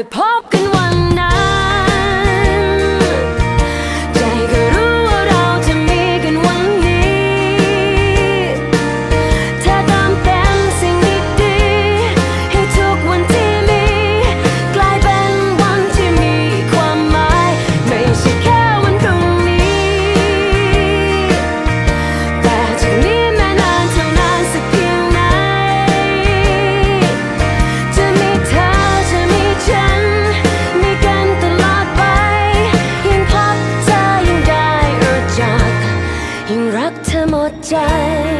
the pot. ใจ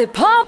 the power.